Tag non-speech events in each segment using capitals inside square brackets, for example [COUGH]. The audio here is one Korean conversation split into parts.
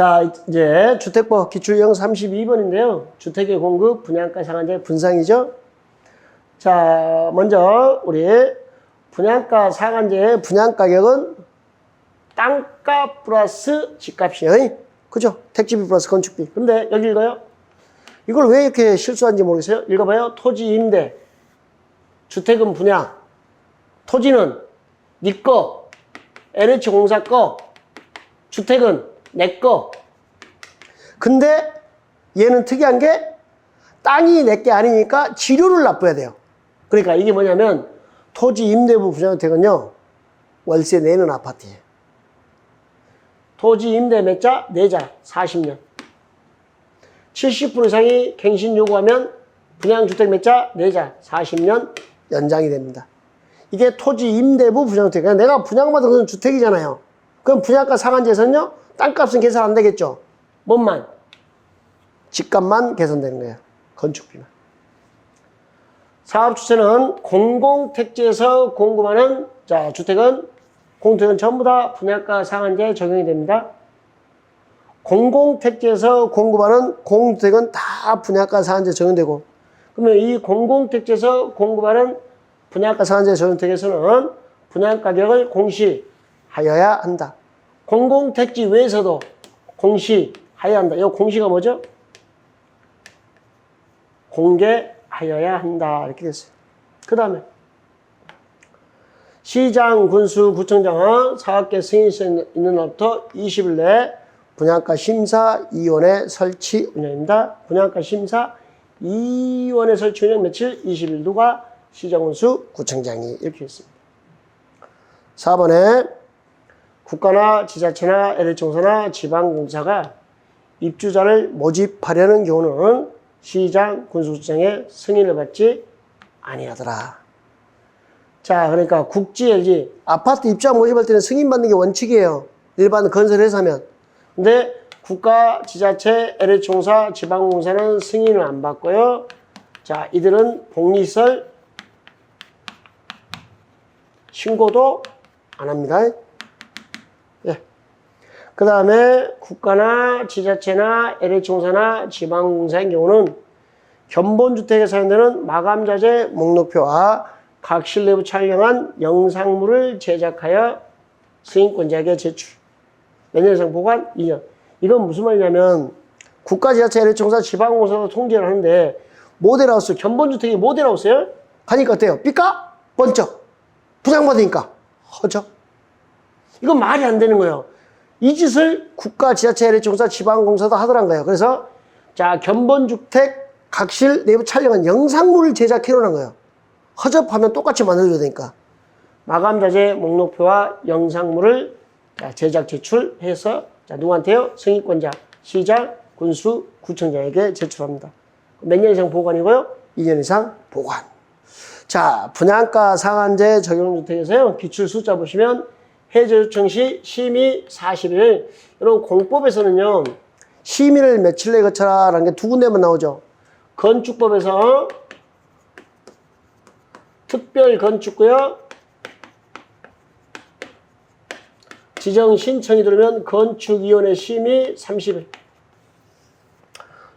자, 이제 주택법 기출형 32번인데요. 주택의 공급, 분양가 상한제 분상이죠. 자, 먼저 우리 분양가 상한제의 분양 가격은 땅값 플러스 집값이에요. 그죠? 택지비 플러스 건축비. 근데 여기 읽어요. 이걸 왜 이렇게 실수한지 모르겠어요. 읽어봐요. 토지 임대, 주택은 분양, 토지는 네 거, LH 공사 거, 주택은 내 거. 근데 얘는 특이한 게 땅이 내 게 아니니까 지료를 납부해야 돼요. 그러니까 이게 뭐냐면 토지 임대부 부자주택은요 월세 내는 아파트예요. 토지 임대 몇 자? 네 자, 40년. 70% 이상이 갱신 요구하면 분양주택 몇 자? 네 자, 40년 연장이 됩니다. 이게 토지 임대부 분양주택. 내가 분양받은 건 주택이잖아요. 그럼 분양가 상한제에서는요, 땅값은 계산 안 되겠죠. 뭔만? 집값만 계산되는 거예요. 건축비만. 사업 주체는 공공택지에서 공급하는 자 주택은 공택은 전부 다 분양가 상한제 적용이 됩니다. 공공택지에서 공급하는 공주택은 다 분양가 상한제 적용되고 그러면 이 공공택지에서 공급하는 분양가 상한제 적용택에서는 분양가격을 공시하여야 한다. 공공택지 외에서도 공시하여야 한다. 이 공시가 뭐죠? 공개하여야 한다. 이렇게 됐어요. 그 다음에 시장, 군수, 구청장은 사업계 승인이 있는 날부터 20일 내에 분양가 심사 위원회 설치 운영입니다. 분양가 심사 위원회 설치 운영 며칠? 20일 누가? 시장, 군수, 구청장이 이렇게 있습니다. 4번에 국가나 지자체나 LH공사나 지방공사가 입주자를 모집하려는 경우는 시장, 군수구청의 승인을 받지 아니하더라. 자, 그러니까 국지, LG, 아파트 입주자 모집할 때는 승인받는 게 원칙이에요. 일반 건설회사 하면. 근데 국가, 지자체, LH공사, 지방공사는 승인을 안 받고요. 자, 이들은 복리시설 신고도 안 합니다. 예. 그 다음에 국가나 지자체나 LH공사나 지방공사의 경우는 견본주택에 사용되는 마감자재 목록표와 각 실내부 촬영한 영상물을 제작하여 승인권자에게 제출. 몇년 이상 보관? 2년. 이건 무슨 말이냐면 국가, 지자체, LH공사, 지방공사도 통제를 하는데 모델하우스, 견본주택이 모델하우스예요? 가니까 어때요? 삐까? 번쩍. 부양받으니까 허접. 이건 말이 안 되는 거예요. 이 짓을 국가, 지자체, LH공사, 지방공사도 하더란 거예요. 그래서 자 견본주택 각실 내부 촬영한 영상물을 제작해 놓은 거예요. 허접하면 똑같이 만들어줘야 되니까. 마감자재 목록표와 영상물을 자, 제작 제출해서 자, 누구한테요? 승인권자, 시장, 군수, 구청장에게 제출합니다. 몇 년 이상 보관이고요? 2년 이상 보관. 자, 분양가 상한제 적용주택에서요, 기출 숫자 보시면 해제 요청 시 심의 40일. 여러분, 공법에서는요, 심의를 며칠 내에 거쳐라라는 게 두 군데만 나오죠. 건축법에서 특별 건축구역 지정 신청이 들어오면 건축위원회 심의 30일.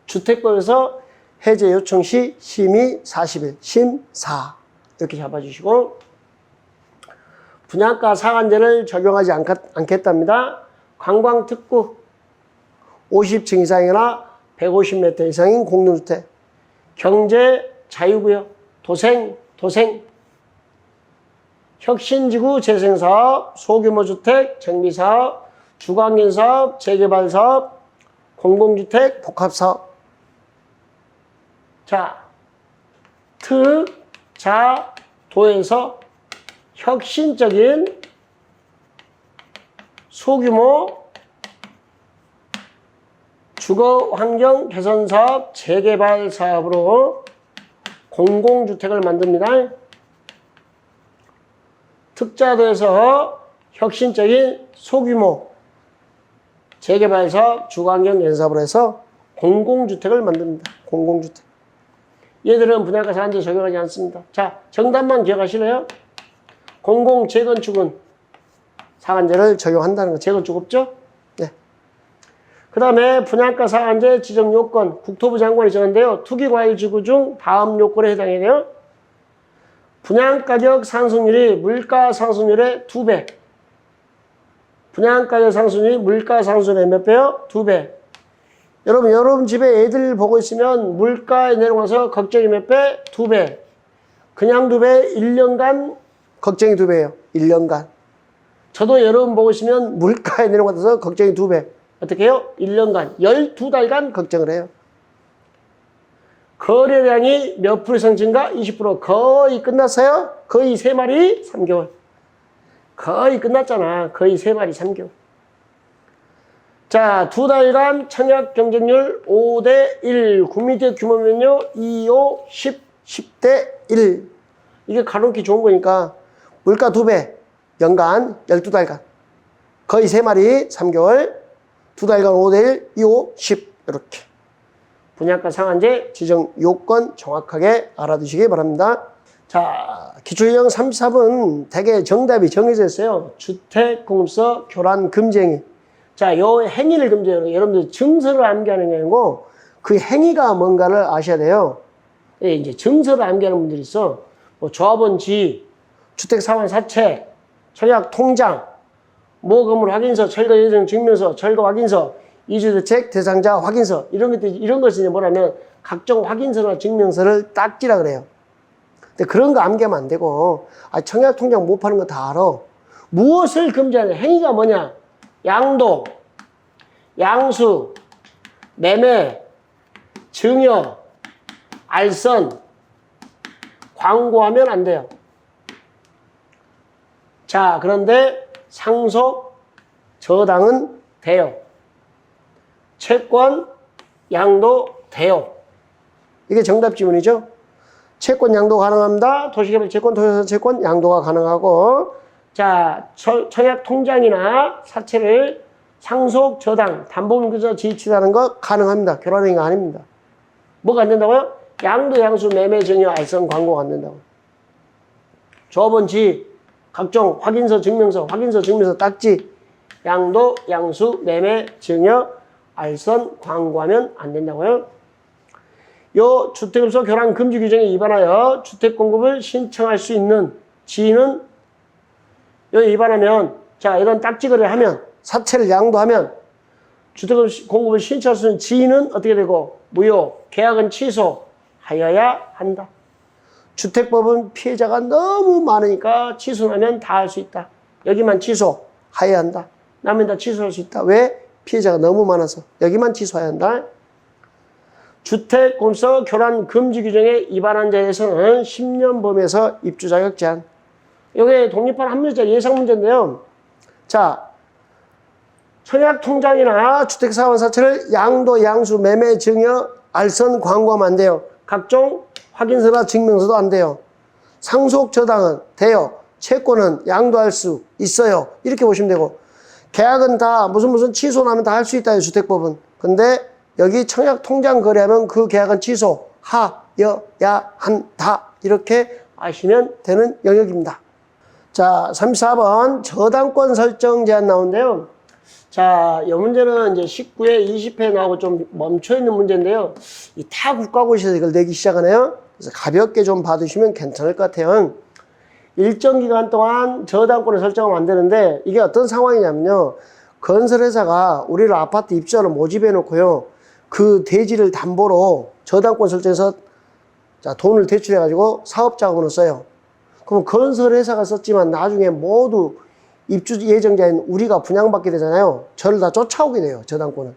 주택법에서 해제 요청 시 심의 40일. 심사. 이렇게 잡아주시고 분양가 상한제를 적용하지 않겠, 답니다. 관광특구 50층 이상이나 150m 이상인 공동주택 경제 자유구역 도생 도생 혁신지구 재생사업 소규모 주택 정비사업 주간견사업 재개발사업 공공주택 복합사업. 자 특, 자, 도에서 혁신적인 소규모 주거 환경 개선 사업, 재개발 사업으로 공공주택을 만듭니다. 특자도에서 혁신적인 소규모 재개발 사업, 주거 환경 개선 사업으로 해서 공공주택을 만듭니다. 공공주택. 얘들은 분양가 상한제 적용하지 않습니다. 자, 정답만 기억하시나요? 공공 재건축은 상한제를 적용한다는 거. 재건축 없죠? 네. 그 다음에 분양가 상한제 지정 요건 국토부 장관이 정한데요. 투기과일지구 중 다음 요건에 해당이 돼요. 분양가격 상승률이 물가 상승률의 두배 분양가격 상승률이 물가 상승률의 몇 배요? 두배 여러분, 여러분 집에 애들 보고 있으면 물가에 내려가서 걱정이 몇 배? 두 배 그냥 두 배 1년간 걱정이 두 배예요 1년간. 저도 여러분 있으면 물가에 내려가서 걱정이 두 배 어떻게 해요? 1년간, 12달간 걱정을 해요. 거래량이 몇 프로 이상 증가? 20% 거의 끝났어요? 거의 세 마리 3개월. 거의 끝났잖아. 거의 세 마리 3개월. 자, 두 달간 청약 경쟁률 5대 1. 국민적 규모면요, 2, 5, 10, 10대 1. 이게 가로기 좋은 거니까 물가 두 배, 연간 12달간. 거의 세 마리 3개월, 두 달간 5대 1, 2, 5, 10. 이렇게. 분양가 상한제 지정 요건 정확하게 알아두시기 바랍니다. 자, 기초유형 34번 대개 정답이 정해져 있어요. 주택공급서 교란 금지행위. 자, 요 행위를 금지해요. 여러분들 증서를 암기하는 게 아니고 그 행위가 뭔가를 아셔야 돼요. 예, 이제 증서를 암기하는 분들이 있어. 뭐 조합원 지, 주택사원 사채, 청약 통장, 모금을 확인서, 철거 예정 증명서, 철거 확인서, 이주대책 대상자 확인서 이런 것들 이런 것을 이제 뭐냐면 각종 확인서나 증명서를 딱지라 그래요. 근데 그런 거 암기하면 안 되고 아 청약 통장 못 파는 거 다 알아. 무엇을 금지하는 행위가 뭐냐? 양도, 양수, 매매, 증여, 알선, 광고하면 안 돼요. 자, 그런데 상속, 저당은 돼요. 채권, 양도 돼요. 이게 정답 지문이죠. 채권 양도 가능합니다. 도시개발 채권, 도시개발 채권 양도가 가능하고 자 처- 청약 통장이나 사채를 상속, 저당, 담보물권자 지치다는 거 가능합니다. 결혼행위 아닙니다. 뭐가 안 된다고요? 양도, 양수, 매매, 증여, 알선, 광고가 안 된다고. 조합원 지, 각종 확인서, 증명서, 확인서, 증명서, 딱지, 양도, 양수, 매매, 증여, 알선, 광고하면 안 된다고요. 요 주택업소 교란 금지 규정에 위반하여 주택 공급을 신청할 수 있는 지인은 요 위반하면 자 이런 딱지거리를 하면 사채를 양도하면 주택 공급을 신청할 수 있는 지인은 어떻게 되고 무효 계약은 취소하여야 한다. 주택법은 피해자가 너무 많으니까 취소하면 다 할 수 있다. 여기만 취소하여야 한다. 남은 다 취소할 수 있다. 왜? 피해자가 너무 많아서 여기만 취소해야 한다. 주택공사 교란 금지 규정에 위반한 자에 대해서는 10년 범위에서 입주 자격 제한. 이게 독립한 합리적 예상 문제인데요. 자, 청약 통장이나 주택 사원 사채를 양도, 양수, 매매, 증여, 알선, 광고하면 안 돼요. 각종 확인서나 증명서도 안 돼요. 상속 저당은 돼요. 채권은 양도할 수 있어요. 이렇게 보시면 되고 계약은 다 무슨 무슨 취소 나면 다 할 수 있다. 주택법은. 근데 여기 청약 통장 거래하면 그 계약은 취소하여야 한다. 이렇게 아시면 되는 영역입니다. 자, 34번 저당권 설정 제한 나오는데요. 자, 이 문제는 이제 19회, 20회 나오고 좀 멈춰 있는 문제인데요. 이 타 국가고시에서 이걸 내기 시작하네요. 그래서 가볍게 좀 봐두시면 괜찮을 것 같아요. 일정 기간 동안 저당권을 설정하면 안 되는데 이게 어떤 상황이냐면요. 건설회사가 우리를 아파트 입주자로 모집해 놓고요. 그 대지를 담보로 저당권 설정해서 자, 돈을 대출해 가지고 사업 자금으로 써요. 그럼 건설회사가 썼지만 나중에 모두 입주 예정자인 우리가 분양받게 되잖아요. 저를 다 쫓아오게 돼요. 저당권을.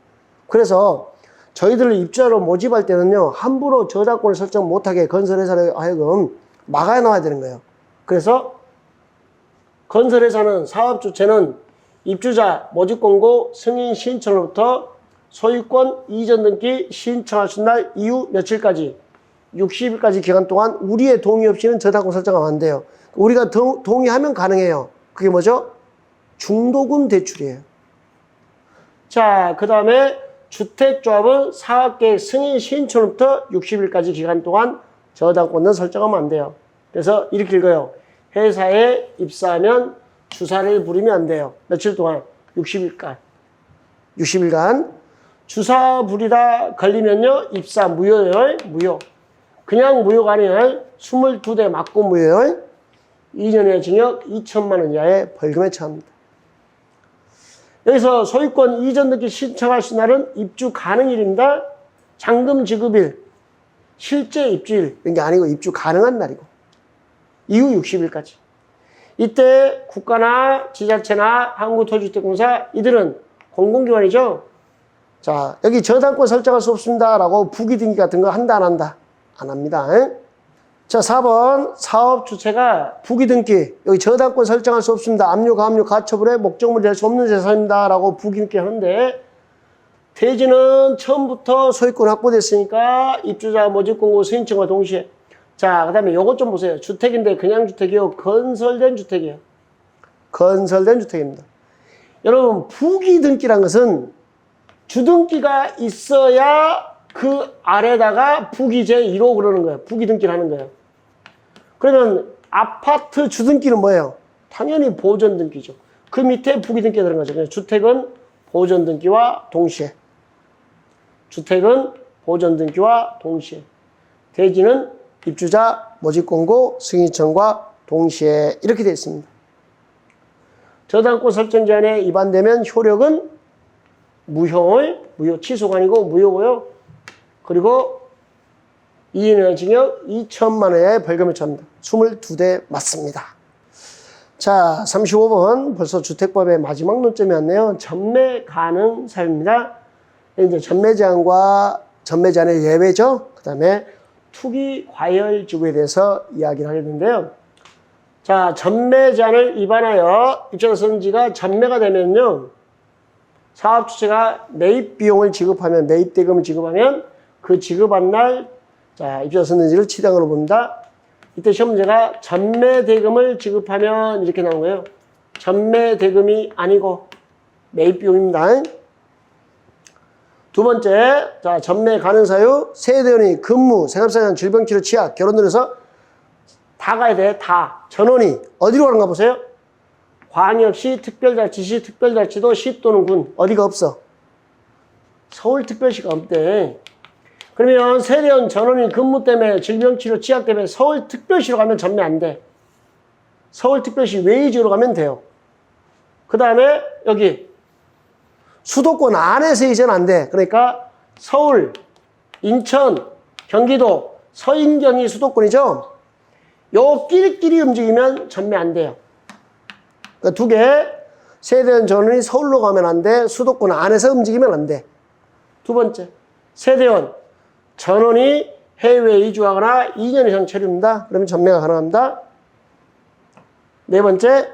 그래서 저희들을 입주자로 모집할 때는요. 함부로 저당권을 설정 못하게 건설회사를 하여금 막아 놔야 되는 거예요. 그래서 건설회사는 사업 주체는 입주자 모집 공고 승인 신청으로부터 소유권 이전 등기 신청하신 날 이후 며칠까지 60일까지 기간 동안 우리의 동의 없이는 저당권 설정하면 안 돼요. 우리가 동, 동의하면 가능해요. 그게 뭐죠? 중도금 대출이에요. 자, 그 다음에 주택조합은 사업계획 승인 신청부터 60일까지 기간 동안 저당권은 설정하면 안 돼요. 그래서 이렇게 읽어요. 회사에 입사하면 주사를 부리면 안 돼요. 며칠 동안? 60일간. 60일간. 주사 부리다 걸리면요. 입사 무효예요. 무효. 그냥 무효가 아니에요. 22대 맞고 무효예요. 2년의 징역 2천만 원 이하의 벌금에 처합니다. 여기서 소유권 이전 등기 신청하신 날은 입주 가능일입니다. 잔금 지급일, 실제 입주일 이런 게 아니고 입주 가능한 날이고 이후 60일까지. 이때 국가나 지자체나 한국토지주택공사 이들은 공공기관이죠. 자 여기 저당권 설정할 수 없습니다라고 부기 등기 같은 거 한다 안 한다 안 합니다. 에? 자 4번 사업 주체가 부기 등기 여기 저당권 설정할 수 없습니다. 압류 가압류 가처분의 목적물이 될 수 없는 재산입니다 라고 부기 등기 하는데 대지는 처음부터 소유권 확보됐으니까 입주자 모집 공고 승인청과 동시에 자 그 다음에 요것 좀 보세요. 주택인데 그냥 주택이요 건설된 주택이에요. 건설된 주택입니다. 여러분 부기 등기란 것은 주등기가 있어야 그 아래다가 부기제 1호 그러는 거예요. 부기 등기를 하는 거예요. 그러면 아파트 주등기는 뭐예요? 당연히 보존 등기죠. 그 밑에 부기 등기가 들어간 거죠. 주택은 보존 등기와 동시에 주택은 보존 등기와 동시에 대지는 입주자 모집 공고 승인청과 동시에 이렇게 되어 있습니다. 저당권 설정 제한에 위반되면 효력은 무효, 무효 취소가 아니고 무효고요. 그리고 2년의 징역 2천만 원의 벌금을 처합니다. 22대 맞습니다. 자, 35번 벌써 주택법의 마지막 논점이 왔네요. 전매 가능 사유입니다. 이제 전매 제한과 전매 제한의 예외죠. 그 다음에 투기 과열 지구에 대해서 이야기를 하게 되는데요. 자, 전매 제한을 위반하여 입주자 선지가 전매가 되면요. 사업 주체가 매입 비용을 지급하면 매입 대금을 지급하면 그 지급한 날 자, 입주자 선지를 치당으로 봅니다. 이때 시험 문제가 전매 대금을 지급하면 이렇게 나온 거예요. 전매 대금이 아니고 매입 비용입니다. 두 번째, 자, 전매 가능 사유, 세대원이 근무, 생업사장, 질병치료, 치약, 결혼을 해서 다 가야 돼, 다. 전원이 어디로 가는가 보세요. 광역시, 특별자치시, 특별자치도, 시 또는 군, 어디가 없어? 서울특별시가 없대. 그러면 세대원 전원이 근무 때문에 질병치료, 치약 때문에 서울특별시로 가면 전매 안 돼. 서울특별시 외지로 가면 돼요. 그 다음에 여기 수도권 안에서 이제는 안 돼. 그러니까 서울, 인천, 경기도, 서인경이 수도권이죠. 요 끼리끼리 움직이면 전매 안 돼요. 그러니까 두 개. 세대원 전원이 서울로 가면 안 돼. 수도권 안에서 움직이면 안 돼. 두 번째. 세대원 전원이 해외 이주하거나 2년 이상 체류입니다. 그러면 전매가 가능합니다. 네 번째.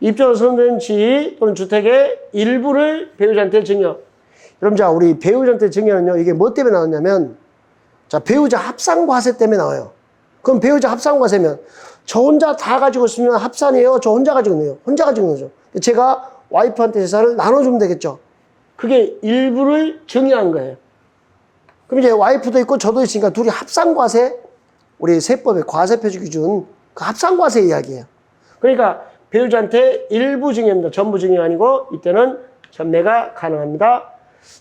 입주로 선된 지 또는 주택의 일부를 배우자한테 증여. 여러분, 자, 우리 배우자한테 증여는요, 이게 뭐 때문에 나왔냐면, 자, 배우자 합산 과세 때문에 나와요. 그럼 배우자 합산 과세면, 저 혼자 다 가지고 있으면 합산이에요? 저 혼자 가지고 있네요? 혼자 가지고 있는 거죠. 제가 와이프한테 재산을 나눠주면 되겠죠. 그게 일부를 증여한 거예요. 그럼 이제 와이프도 있고 저도 있으니까 둘이 합산 과세, 우리 세법의 과세 표시 기준, 그 합산 과세 이야기예요. 그러니까 배우자한테 일부 증여입니다. 전부 증여 아니고 이때는 전매가 가능합니다.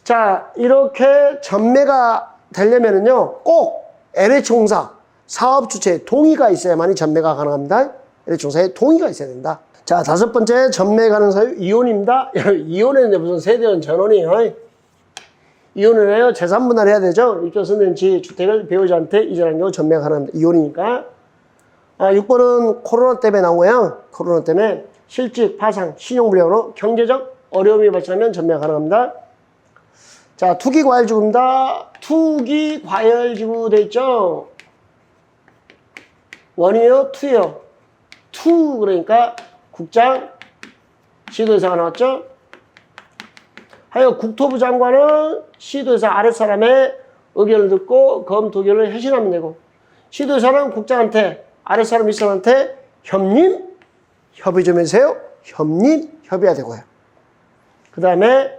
자, 이렇게 전매가 되려면은요, 꼭 LH공사 사업 주체의 동의가 있어야만이 전매가 가능합니다. LH공사의 동의가 있어야 된다. 자, 다섯 번째 전매 가능 사유 이혼입니다. [LAUGHS] 이혼했는데 무슨 세대원 전원이에요. 이혼을 해요. 재산 분할해야 되죠. 입주선은 지 주택을 배우자한테 이전한 경우 전매가 가능합니다. 이혼이니까. 아, 6번은 코로나 때문에 나온 거예요. 코로나 때문에 실직, 파상, 신용불량으로 경제적 어려움이 발생하면 전매가 가능합니다. 자, 투기 과열 지구입니다. 투기 과열 지구 돼 있죠? 원이요, 투요. 투 그러니까 국장, 시도의사가 나왔죠? 하여 국토부 장관은 시도의사 아랫사람의 의견을 듣고 검토견을 해신하면 되고 시도의사는 국장한테 아랫사람 윗사람한테 협림 협의 좀 해주세요. 협림 협의해야 되고요. 그 다음에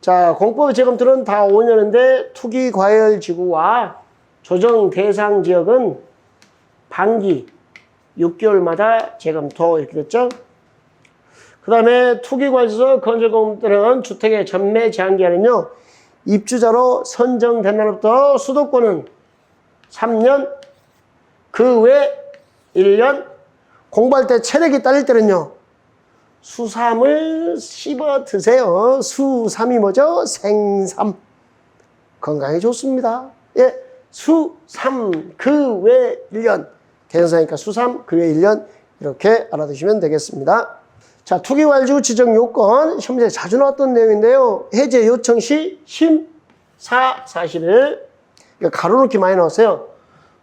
자 공법 재검토는 다 5년인데 투기 과열 지구와 조정 대상 지역은 반기 6개월마다 재검토 이렇게 됐죠. 그 다음에 투기과에서 건설공들은 주택의 전매 제한 기한은요, 입주자로 선정된 날부터 수도권은 3년, 그 외 1년, 공부할 때 체력이 딸릴 때는요, 수삼을 씹어 드세요. 수삼이 뭐죠? 생삼. 건강에 좋습니다. 예, 수삼, 그 외 1년. 대선사니까 수삼, 그 외 1년. 이렇게 알아두시면 되겠습니다. 자, 투기활주 지정 요건, 시험지에 자주 나왔던 내용인데요. 해제 요청 시, 심, 사, 40일. 이거 가로놓기 많이 나왔어요.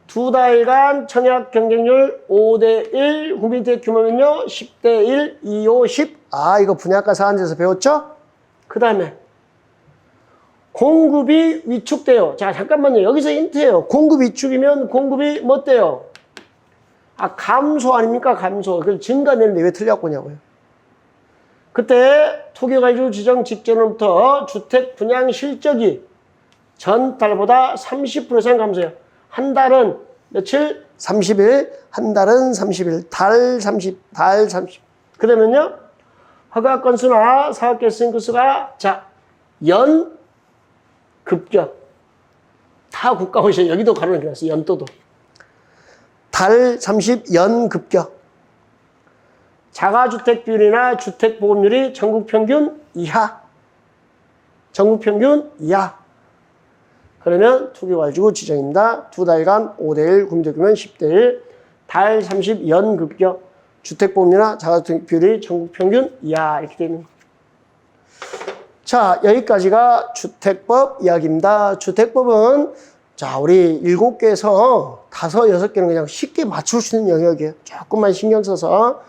두 달간 청약 경쟁률 5대 1, 후미대 규모면요, 10대 1, 2, 5, 10. 아, 이거 분야가 사안제에서 배웠죠? 그 다음에, 공급이 위축돼요. 자, 잠깐만요. 여기서 힌트예요. 공급 위축이면 공급이 뭐 돼요? 아, 감소 아닙니까? 감소. 그 증가되는데 왜 틀렸고냐고요. 그때 토기가지고 지정 직전부터 주택 분양 실적이 전 달보다 30% 이상 감소해요. 한 달은 며칠? 30일. 한 달은 30일. 달 30. 달 30. 그러면요. 허가 건수나 사업 개수인 건수가 자, 연 급격. 다 국가고시에 여기도 가로는 길었어. 연도도. 달 30, 연 급격. 자가주택 비율이나 주택 보급률이 전국 평균 이하. 전국 평균 이하. 그러면 투기활주고 지정입니다. 두 달간 5대1, 구민대규면 10대1, 달 30, 연 급격, 주택 보험이나 자가주택 비율이 전국 평균 이하 이렇게 거예요. 자, 여기까지가 주택법 이야기입니다. 주택법은 자, 우리 일곱 개에서 다섯, 여섯 개는 그냥 쉽게 맞출 수 있는 영역이에요. 조금만 신경 써서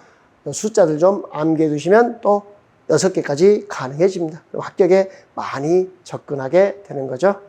숫자들 좀 암기해 두시면 또 여섯 개까지 가능해집니다. 합격에 많이 접근하게 되는 거죠.